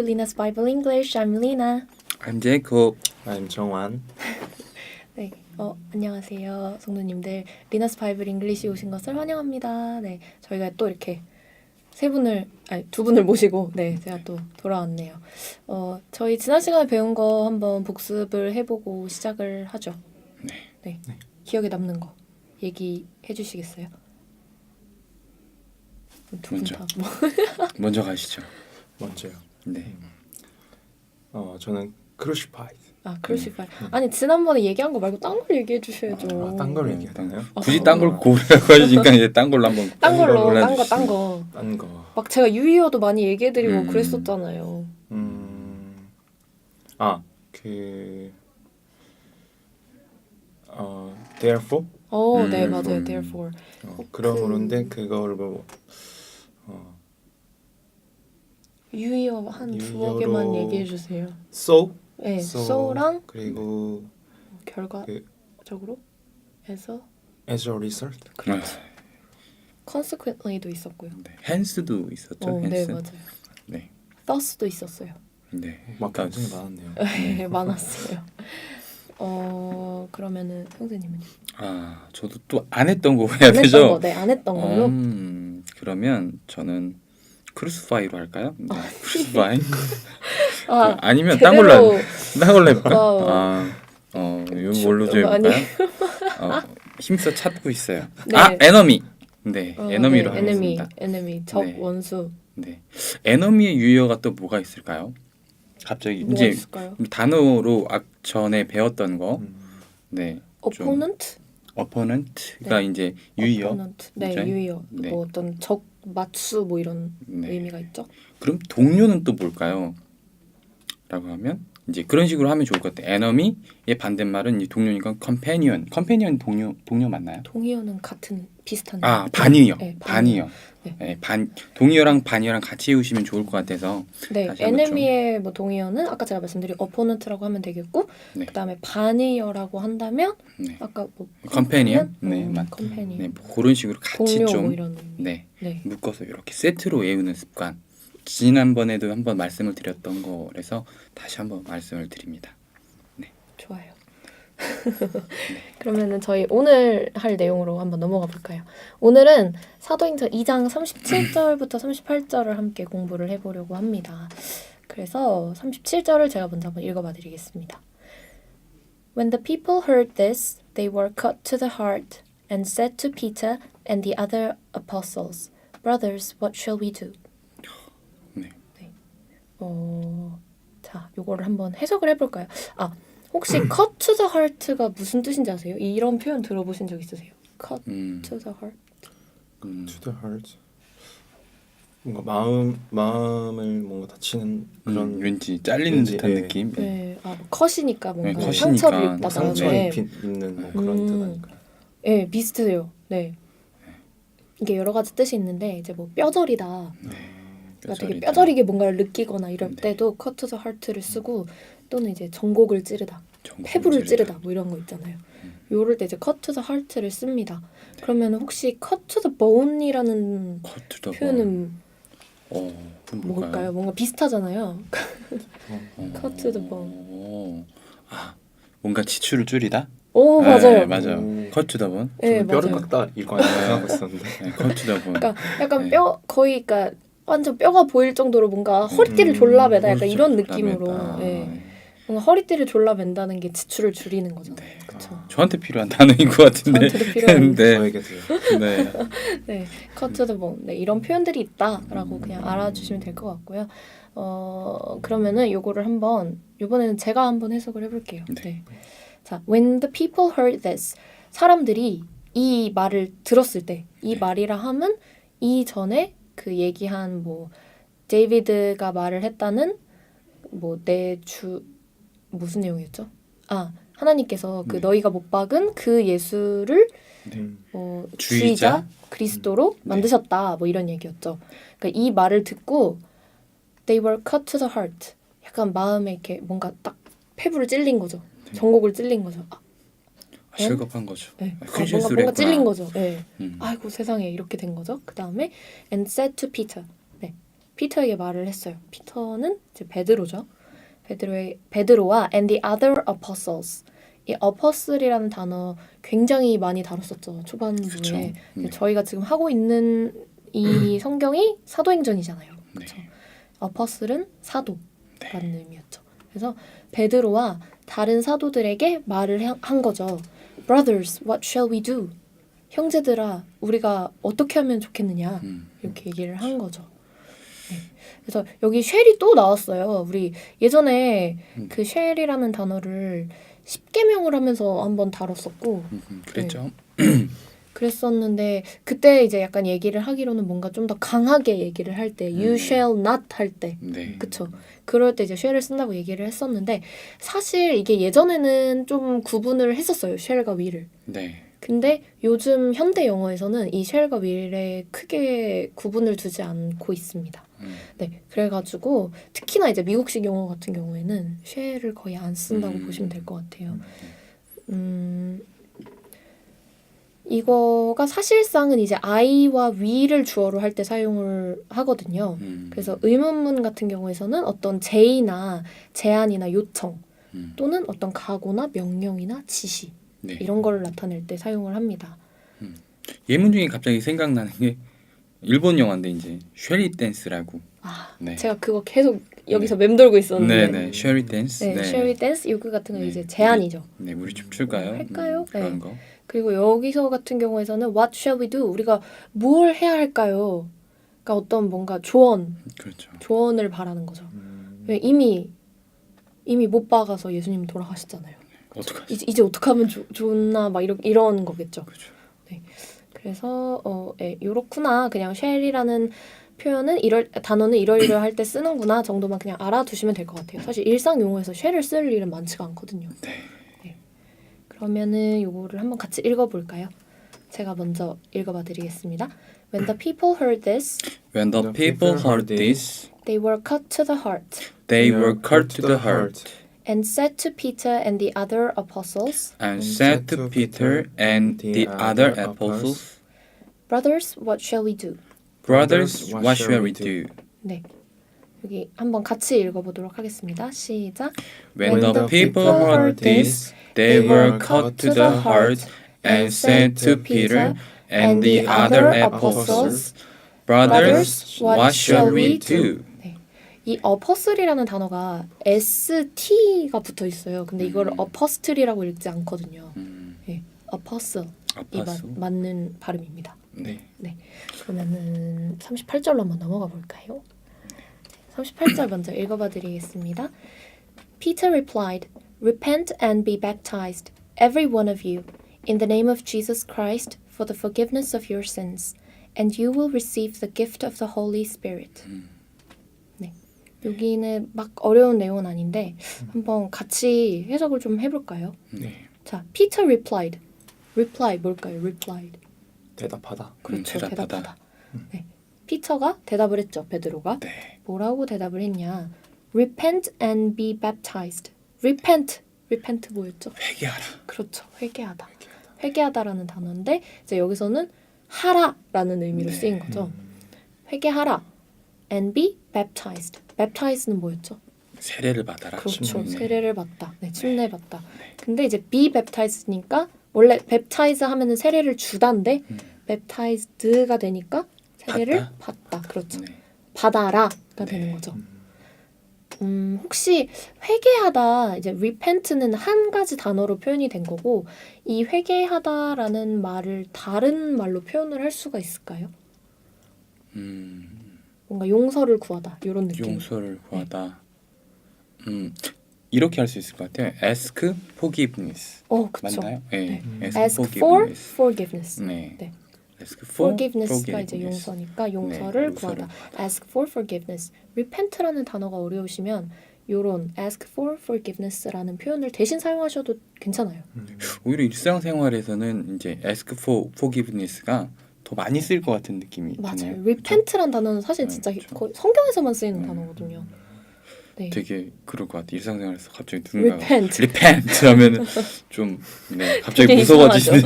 to Lina's Bible English. I'm Lina. I'm Jacob. I'm 정환. 네, 어 안녕하세요, 성도님들. 리나스 바이블 잉글리시 오신 것을 환영합니다. 네, 저희가 또 이렇게 세 분을 아니 두 분을 모시고 네 제가 또 돌아왔네요. 어 저희 지난 시간에 배운 거 한번 복습을 해보고 시작을 하죠. 네, 네. 기억에 남는 거 얘기해 주시겠어요? 두분 먼저. 다 뭐. 먼저 가시죠. 먼저요. 네. 어 저는 crucified. 아, 크루시파이. 아니 지난번에 얘기한 거 말고 딴 걸 얘기해 주셔야죠. 아, 딴 걸 얘기해야 되나요? 굳이 딴 걸 고르라고 하시니까 이제 딴 걸로 한번 딴 걸로, 딴 거. 딴 거. 딴 거. 막 제가 유희어도 많이 얘기해 드리고 음. 그랬었잖아요. 음. 아, 그 어, therefore 어, 음, 네 맞아요. 음. Therefore. 어, 어, 그러므로인데 그- 그걸 뭐 어, 유희어 한 두어 개만 얘기해 주세요. so, 네, so so랑 그리고 결과적으로 해서 as a result. 그렇죠. consequently도 있었고요. 네. 헨스도 있었죠. 어, 네 헨스. 맞아요. 네. thus도 있었어요. 막 네. 그러니까 굉장히 많았네요. 네, 많았어요. 어 그러면은 형제님은요? 아 저도 또 안 했던 거 해야 안 했던 되죠. 거, 네, 안 했던 걸로. 음, 그러면 저는 크루스파이로 할까요? 네. 아, 크루스파이. 아, 아니면 딴 걸로 할- 딴 걸로 해볼까? 와우. 아, 어, 이거 뭘로 좀. 해볼까요? 어, 힘써 찾고 있어요. 네. 아, 에너미. 네, 어, 에너미로 네, 하겠습니다. enemy, 적 네. 원수. 네, 에너미의 유효가 또 뭐가 있을까요? 갑자기 뭐가 이제 있을까요? 단어로 아, 전에 배웠던 거, 음. 네, opponent? opponent가 이제 유효. opponent. 네, 그죠? 유효. 네. 뭐 어떤 적 맞수 뭐 이런 네. 의미가 있죠. 그럼 동료는 또 뭘까요? 라고 하면 이제 그런 식으로 하면 좋을 것 같아요. 에너미의 반대말은 이 동료니까 companion. companion 동료 동료 맞나요? 동의어는 같은 비슷한. 아 반이요. 네, 반이요. 네. 네, 반 동의어랑 반이어랑 같이 해오시면 좋을 것 같아서 네, enemy의 뭐 동의어는 아까 제가 말씀드린 opponent라고 하면 되겠고, 네. 그다음에 반의어라고 한다면 네. 아까 뭐 companion? 네, 음, 맞- companion. 네, 뭐 그런 식으로 같이 동료 좀뭐 이런. 네, 네. 묶어서 이렇게 세트로 외우는 습관. 지난번에도 한번 말씀을 드렸던 거라서 다시 한번 말씀을 드립니다. 좋아요. 그러면은 저희 오늘 할 내용으로 한번 넘어가 볼까요? 오늘은 사도행전 2장 37절부터 38절을 함께 공부를 해보려고 합니다. 그래서 37절을 제가 먼저 한번 읽어봐 드리겠습니다. When the people heard this, they were cut to the heart and said to Peter and the other apostles, Brothers, what shall we do? 네. 어, 자, 요거를 한번 해석을 해볼까요? 아, 혹시 cut to the heart가 무슨 뜻인지 아세요? 이런 표현 들어보신 적 있으세요? cut 음, to the heart. 음, to the heart. 뭔가 마음 마음을 뭔가 다치는 그런 음, 왠지 잘리는 왠지, 듯한 예. 느낌. 네. 네, 아, 뭐 컷이니까 뭔가 네, 컷이니까 상처를 뭐 입다 상처 다음에 입힌 있는 뭐 그런 음. 뜻 아닐까요? 네, 비슷해요. 네. 이게 여러 가지 뜻이 있는데 이제 뭐 뼈저리다. 그러니까 되게 뼈저리게 뭔가를 느끼거나 이럴 네. 때도 cut to the heart를 쓰고 또는 이제 전곡을 찌르다. 정보 폐부를 찌르다. 찌르다 뭐 이런 거 있잖아요. 음. 요럴 때 이제 cut to the heart를 씁니다. 그러면 혹시 cut to the bone이라는 컷 투더 표현은 어, 뭘까요? 뭔가 비슷하잖아요. 어, cut to the bone. 어, 아, 뭔가 지출을 줄이다? 오 네, 맞아요. 맞아요. 오. 컷 투더 본. 네 저는 뼈를 맞아요. 깎다 이거 아니라 생각하고 있었는데 네, 컷 투더 본. 그러니까 약간 네. 뼈 거의 그러니까 완전 뼈가 보일 정도로 뭔가 허리띠를 음, 졸라 매다 약간 그렇죠. 이런 느낌으로. 예. 뭔가 허리띠를 졸라 맨다는 게 지출을 줄이는 거잖아요. 네. 그렇죠. 저한테 필요한 단어인 것 같은데. 저한테도 필요한 네. 저에게도요. 네. 네, the bone. 네, 이런 표현들이 있다라고 그냥 알아주시면 될 것 같고요. 어, 그러면은 요거를 한번 이번에는 제가 한번 해석을 해볼게요. 네. 네. 자, when the people heard this, 사람들이 이 말을 들었을 때, 이 네. 말이라 함은 이 전에 그 얘기한 뭐 데이비드가 말을 했다는 뭐 내 주 무슨 내용이었죠? 아 하나님께서 그 네. 너희가 못 박은 그 예수를 음. 어, 주의자? 주의자 그리스도로 네. 만드셨다 뭐 이런 얘기였죠. 그러니까 이 말을 듣고 they were cut to the heart. 약간 마음에 이렇게 뭔가 딱 폐부를 찔린 거죠. 전곡을 찔린 거죠. 아, 아, 실급한 거죠. 네. 아, 아, 큰 뭔가 실수를 뭔가 했구나. 찔린 거죠. 네. 음. 아이고 세상에 이렇게 된 거죠. 그 다음에 and said to Peter. 네. 피터에게 말을 했어요. 피터는 이제 베드로죠. 베드로의 베드로와 and the other apostles. 이 apostle이라는 단어 굉장히 많이 다뤘었죠 초반부에. 그쵸. 네. 저희가 지금 하고 있는 이 성경이 사도행전이잖아요. 그렇죠. 네. 어퍼슬은 사도라는 의미였죠. 그래서 베드로와 다른 사도들에게 말을 한- 한 거죠. Brothers, what shall we do? 형제들아, 우리가 어떻게 하면 좋겠느냐? 음. 이렇게 얘기를 한 거죠. 네. 그래서 여기 쉘이 또 나왔어요. 우리 예전에 음. 그 쉘이라는 단어를 십계명을 하면서 한번 다뤘었고 음, 음, 그랬죠. 그랬었는데 그때 이제 약간 얘기를 하기로는 뭔가 좀 더 강하게 얘기를 할 때 you 음. shall not 할 때 네. 그쵸. 그럴 때 이제 쉘을 쓴다고 얘기를 했었는데 사실 이게 예전에는 좀 구분을 했었어요. 쉘과 will을. 네. 근데 요즘 현대 영어에서는 이 쉘과 will에 크게 구분을 두지 않고 있습니다. 음. 네, 그래가지고 특히나 이제 미국식 영어 같은 경우에는 쉘을 거의 안 쓴다고 음. 보시면 될 것 같아요. 음, 이거가 사실상은 이제 I와 we를 주어로 할 때 사용을 하거든요. 음. 그래서 의문문 같은 경우에서는 어떤 제의나 제안이나 요청 음. 또는 어떤 각오나 명령이나 지시 네. 이런 거를 나타낼 때 사용을 합니다. 예문 중에 갑자기 생각나는 게 일본 영화인데 이제 쉐리 댄스라고. 아, 네. 제가 그거 계속 여기서 맴돌고 있었는데 네, 네. 쉐리 댄스. 네, 쉐리 댄스 요그 같은 거 네. 이제 제안이죠. 네, 우리 춤출까요? 할까요? 음, 그런 네. 거. 그리고 여기서 같은 경우에서는 What shall we do? 우리가 뭘 해야 할까요? 그러니까 어떤 뭔가 조언, 그렇죠. 조언을 바라는 거죠. 음. 왜 이미 이미 못 박아서 예수님 돌아가셨잖아요. 어떡하지? 이제, 이제 어떻게 하면 좋, 좋나 막 이런 이런 거겠죠. 그렇죠. 그래서 어, 예, 요렇구나. 그냥 쉘이라는 표현은 이럴 단어는 이러이러 할 때 쓰는구나 정도만 그냥 알아두시면 될 것 같아요. 사실 일상 용어에서 쉘을 쓸 일은 많지가 않거든요. 네. 그러면은 요거를 한번 같이 읽어볼까요? 제가 먼저 읽어봐 드리겠습니다. When the people heard this, When the people heard this, they were cut to the heart they were cut to the heart and said to Peter and the other apostles, and said to Peter and the other apostles, Brothers, what shall we do? Brothers, what shall we do? 네. 여기 한번 같이 읽어보도록 하겠습니다. 시작. When the people heard this, they were cut to the heart and said to Peter and the other apostles, Brothers, what shall we do? 이 어퍼슬이라는 단어가 ST가 붙어 있어요. 근데 이거를 음. 어퍼스틀이라고 읽지 않거든요. 음, 어퍼슬이 아팠어. 맞는 발음입니다. 네. 그러면은 38절로 한번 넘어가 볼까요? 38절 먼저 읽어봐 드리겠습니다. Peter replied, Repent and be baptized, every one of you, in the name of Jesus Christ for the forgiveness of your sins, and you will receive the gift of the Holy Spirit. 네. 여기는 막 어려운 내용은 아닌데 한번 같이 해석을 좀 해볼까요? 네. 자, Peter replied. reply 뭘까요? replied. 대답하다. 그렇죠. 음, 대답하다. 대답하다. 네. 피터가 대답을 했죠. 베드로가 네. 뭐라고 대답을 했냐? Repent and be baptized. Repent. Repent 뭐였죠? 회개하라. 그렇죠. 회개하다. 회개하다 라는 단어인데 이제 여기서는 하라라는 의미로 네. 쓰인 거죠. 회개하라. And be baptized. Baptized는 뭐였죠? 세례를 받아라. 그렇죠. 네. 세례를 받다. 네, 침례 받다. 근데 이제 be baptized니까 원래 baptize 하면은 세례를 주다인데 음. baptized가 되니까 세례를 받다. 받다. 그렇죠. 네. 받아라가 네. 되는 거죠. 음, 혹시 회개하다 이제 repent는 한 가지 단어로 표현이 된 거고 이 회개하다라는 말을 다른 말로 표현을 할 수가 있을까요? 음, 뭔가 용서를 구하다 이런 느낌. 용서를 구하다. 음, 이렇게 할 수 있을 것 같아요. Ask forgiveness. 어, 그렇죠. 맞나요? 네. 네. Ask, Ask for forgiveness. 네. 네. Ask for forgiveness가 이제 forgiveness. 용서니까 용서를 네, 구하다. 용서를 ask for forgiveness. repent라는 단어가 어려우시면 요런 ask for forgiveness라는 표현을 대신 사용하셔도 괜찮아요. 오히려 일상생활에서는 이제 ask for forgiveness가 더 많이 쓸 것 같은 느낌이 맞아요. 드네요. repent란 단어는 사실 네, 진짜 그렇죠. 거의 성경에서만 쓰이는 음. 단어거든요. 네. 되게 그럴 것 같아. 일상생활에서 갑자기 누군가 repent. repent 하면은 좀 네, 갑자기 되게 무서워지는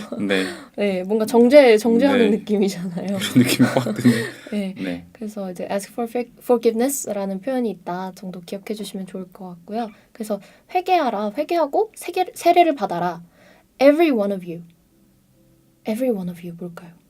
네, 네, 뭔가 정죄 정죄하는 네. 느낌이잖아요. 그런 느낌이 확 드네. 네. 네. 그래서 이제 ask for forgiveness라는 표현이 있다 정도 기억해 주시면 좋을 것 같고요. 그래서 회개하라, 회개하고 세계, 세례를 받아라. Every one of you. Every one of you 뭘까요?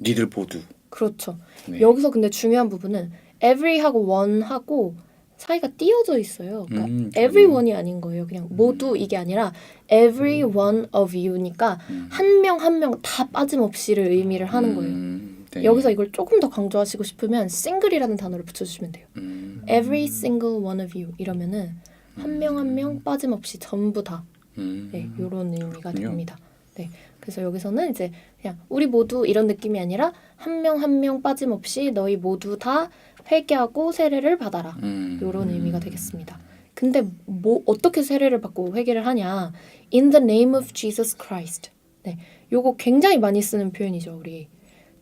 니들 모두. 그렇죠. 네. 여기서 근데 중요한 부분은 every하고 one하고 사이가 띄어져 있어요. 그러니까 음, everyone이 아닌 거예요. 그냥 모두 이게 아니라 every one of you니까 음. 한명 한 명 다 빠짐없이를 의미를 하는 거예요. 음, 네. 여기서 이걸 조금 더 강조하시고 싶으면 single이라는 단어를 붙여주시면 돼요. 음, Every single one of you 이러면은 한 명 한명 빠짐없이 전부 다 음, 네, 이런 의미가. 됩니다. 네, 그래서 여기서는 이제 그냥 우리 모두 이런 느낌이 아니라 한 명 한 명 빠짐없이 너희 모두 다 회개하고 세례를 받아라 음, 이런 의미가 되겠습니다. 근데 뭐 어떻게 세례를 받고 회개를 하냐? In the name of Jesus Christ. 네, 요거 굉장히 많이 쓰는 표현이죠. 우리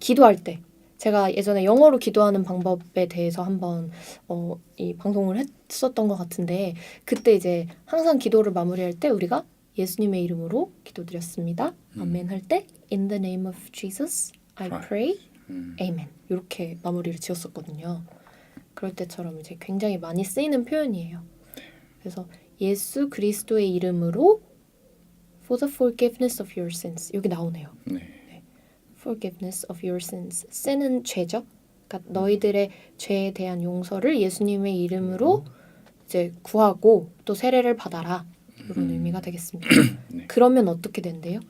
기도할 때 제가 예전에 영어로 기도하는 방법에 대해서 한번 어, 이 방송을 했었던 것 같은데 그때 이제 항상 기도를 마무리할 때 우리가 예수님의 이름으로 기도드렸습니다. 아멘 할 때 In the name of Jesus I pray. 음, Amen. 이렇게 마무리를 지었었거든요. 그럴 때처럼 이제 굉장히 많이 쓰이는 표현이에요. 그래서 예수 그리스도의 이름으로 for the forgiveness of your sins 여기 나오네요. 네. forgiveness of your sins. sin은 죄죠. 그러니까 너희들의 죄에 대한 용서를 예수님의 이름으로 이제 구하고 또 세례를 받아라. 이런 의미가 되겠습니다. 네. 그러면 어떻게 된대요?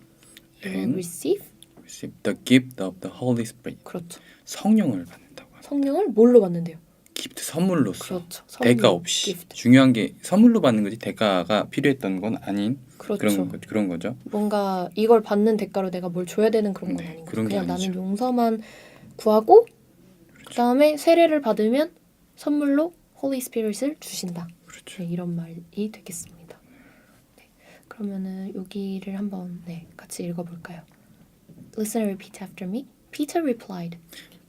You will And receive receive the gift of the Holy Spirit. 그렇죠. 성령을 받는다고 하죠. 성령을 뭘로 받는데요? 기프트 선물로서 그렇죠. 대가 선물, 없이 gift. 중요한 게 선물로 받는 거지 대가가 필요했던 건 아닌 그렇죠. 그런 거, 그런 거죠. 뭔가 이걸 받는 대가로 내가 뭘 줘야 되는 그런 건 네, 아닌 거죠. 그런 게 그냥 아니죠. 나는 용서만 구하고 그다음에 세례를 받으면 선물로 홀리 스피릿을 주신다. 그렇죠. 네, 이런 말이 되겠습니다. 네, 그러면은 여기를 한번 네, 같이 읽어볼까요? Listen and repeat after me. Peter replied,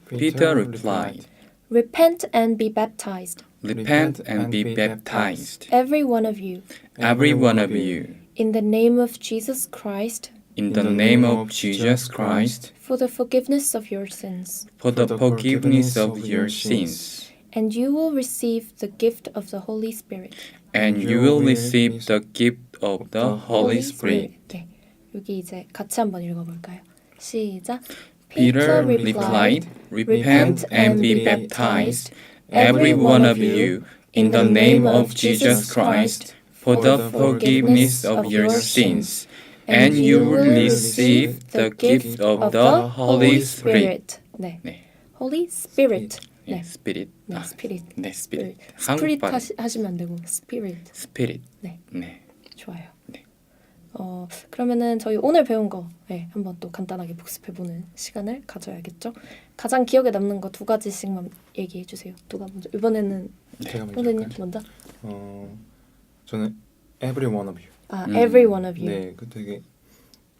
Peter replied, "Repent and be baptized, Repent and be baptized, every one of you, every one of you, in the name of Jesus Christ, in the name of Jesus Christ, for the forgiveness of your sins." for the forgiveness of your sins, And you will receive the gift of the Holy Spirit. and you will receive the gift of the Holy Spirit. 네, 여기 이제 같이 한번 읽어볼까요? 시작. Peter replied, Repent and be baptized, every one of you, in the name of Jesus Christ, for the forgiveness of your sins, and you will receive the gift of the Holy Spirit. 네, 네, Holy Spirit. 네, 네, 스피릿. 네, 아, Spirit. 네, 스피릿. 스피릿 한국말 하시, 하시면 안 되고 Spirit. 스피릿. 네. 네. 좋아요. 네. 어 그러면은 저희 오늘 배운 거 네, 한번 또 간단하게 복습해보는 시간을 가져야겠죠. 가장 기억에 남는 거 두 가지씩만 얘기해 주세요. 누가 먼저? 이번에는 제가 먼저 선생님 할까요? 먼저. 어, 저는 every one of you. 아, 음. every one of you. 네, 그 되게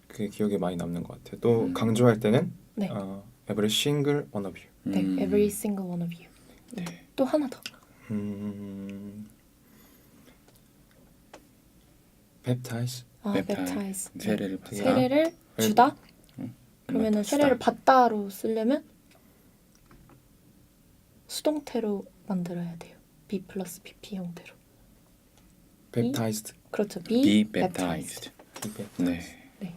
그게 기억에 많이 남는 것 같아요. 또 음. 강조할 때는 네. 어, every single one of you. 네, 음, every single one of you. 네. 또 하나 더. 음, baptize. 아, baptize. 네. 세례를 받다. 세례를 주다. 그러면은 받다. 세례를 받다로 쓰려면 수동태로 만들어야 돼요. be 플러스 pp 형태로. baptized. 그렇죠. be, be baptized. baptized. be baptized. 네. 네.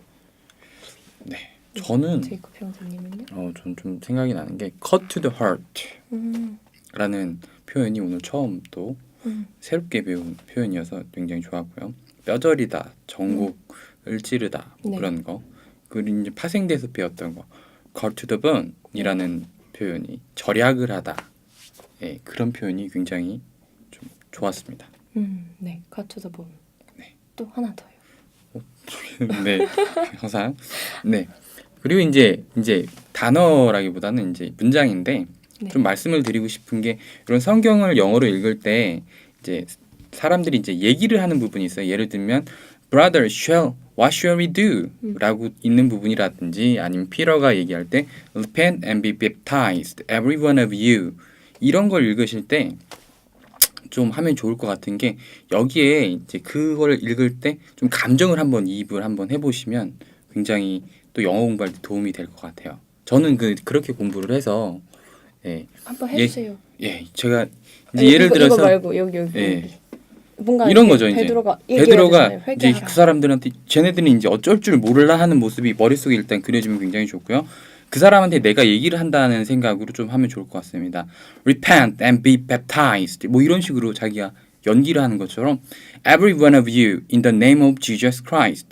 네. 저는 제이콥? 어, 전좀 생각이 나는 게 cut to the 음, heart라는 표현이 오늘 처음 또 음, 새롭게 배운 표현이어서 굉장히 좋았고요. 뼈저리다, 전곡을 찌르다 뭐 네. 그런 거. 그리고 이제 파생돼서 배웠던 거, cut to the bone이라는 표현이 절약을 하다. 예, 그런 표현이 굉장히 좀 좋았습니다. 음, 네. cut to the bone. 네. 또 하나 더요. 네, 항상 네. 그리고 이제 이제 단어라기보다는 이제 문장인데 네. 좀 말씀을 드리고 싶은 게 이런 성경을 영어로 읽을 때 이제 사람들이 이제 얘기를 하는 부분이 있어요. 예를 들면 brother shall what shall we do? 음. 라고 있는 부분이라든지 아니면 피터가 얘기할 때 repent and be baptized every one of you 이런 걸 읽으실 때 좀 하면 좋을 것 같은 게 여기에 이제 그걸 읽을 때 좀 감정을 한번 이입을 한번 해보시면 굉장히 또 영어 공부할 때 도움이 될 것 같아요. 저는 그 그렇게 공부를 해서 예, 한번 예, 해주세요. 예 제가 이제 아니, 예를 이거, 들어서 이거 말고 여기 여기. 예. 여기. 뭔가 이런 거죠, 이제. 베드로가 베드로가. 이제. 그 사람들한테 쟤네들은 이제 어쩔 줄 몰라 하는 모습이 머릿속에 일단 그려지면 굉장히 좋고요. 그 사람한테 내가 얘기를 한다는 생각으로 좀 하면 좋을 것 같습니다. Repent and be baptized. 뭐 이런 식으로 자기가 연기를 하는 것처럼 Every one of you in the name of Jesus Christ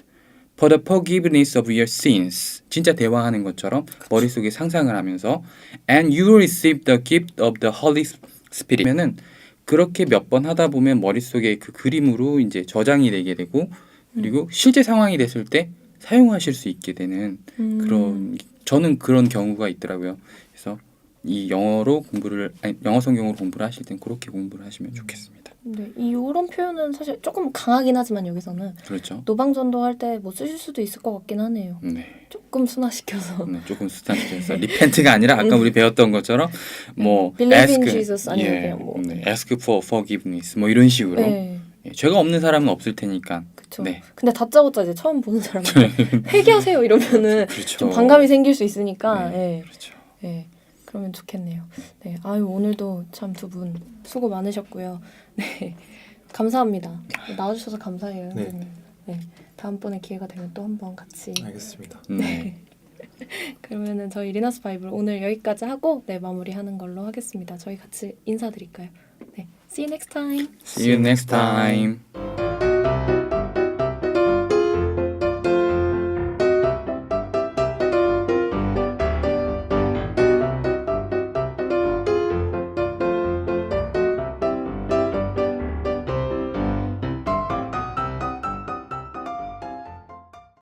for the forgiveness of your sins. 진짜 대화하는 것처럼 머릿속에 상상을 하면서 and you will receive the gift of the Holy Spirit면은 그렇게 몇 번 하다 보면 머릿속에 그 그림으로 이제 저장이 되게 되고 그리고 실제 상황이 됐을 때 사용하실 수 있게 되는 음. 그런 저는 그런 경우가 있더라고요. 그래서 이 영어로 공부를 아니, 영어 성경으로 공부를 하실 땐 그렇게 공부를 하시면 좋겠습니다. 네, 이 이런 표현은 사실 조금 강하긴 하지만 여기서는 그렇죠. 노방전도 할 때 뭐 쓰실 수도 있을 것 같긴 하네요. 네. 조금 순화시켜서. 네, 조금 스타트해서 리펜트가 아니라 아까 우리 배웠던 것처럼 뭐 Believe in Jesus 아니면 예, 그냥 뭐. 네, ask for forgiveness 뭐 이런 식으로 네, 예, 죄가 없는 사람은 없을 테니까 그렇죠. 네. 근데 다짜고짜 이제 처음 보는 사람한테 회개하세요 이러면은 그렇죠. 좀 반감이 생길 수 있으니까. 네, 네. 그렇죠. 네, 그러면 좋겠네요. 네, 아유 오늘도 참 두 분 수고 많으셨고요. 네, 감사합니다. 나와주셔서 감사해요. 네. 선생님. 네, 다음번에 기회가 되면 또 한번 같이. 알겠습니다. 네. 그러면은 저희 리너스 바이블 오늘 여기까지 하고 네 마무리하는 걸로 하겠습니다. 저희 같이 인사드릴까요? 네, see you next time. See you next time.